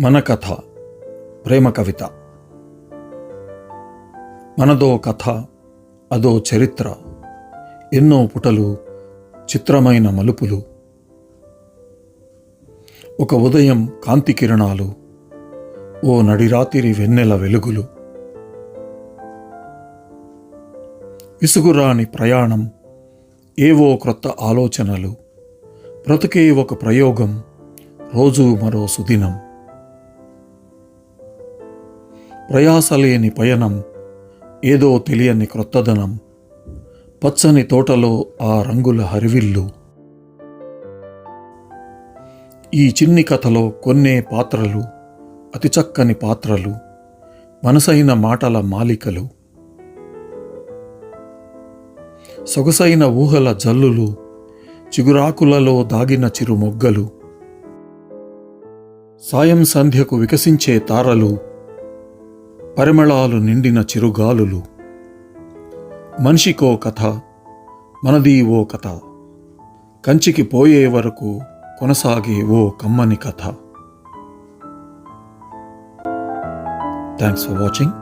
మన కథ ప్రేమ కవిత. మనదో కథ అదో చరిత్ర ఎన్నో పుటలు చిత్రమైన మలుపులు. ఒక ఉదయం కాంతి కిరణాలు ఓ నడిరాతిరి వెన్నెల వెలుగులు. విసుగురాని ప్రయాణం ఏవో క్రొత్త ఆలోచనలు బ్రతుకే ఒక ప్రయోగం రోజు మరో సుదినం. ప్రయాసలేని పయనం ఏదో తెలియని క్రొత్తదనం. పచ్చని తోటలో ఆ రంగుల హరివిల్లు. ఈ చిన్ని కథలో కొన్నే పాత్రలు అతి చక్కని పాత్రలు మనసైన మాటల మాలికలు. సొగసైన ఊహల జల్లులు చిగురాకులలో దాగిన చిరు మొగ్గలు సాయం సంధ్యకు వికసించే తారలు పరిమళాలు నిండిన చిరుగాలులు. మనిషికో కథ మనది ఓ కథ. కంచికి పోయే వరకు కొనసాగే ఓ కమ్మని కథ. Thanks for watching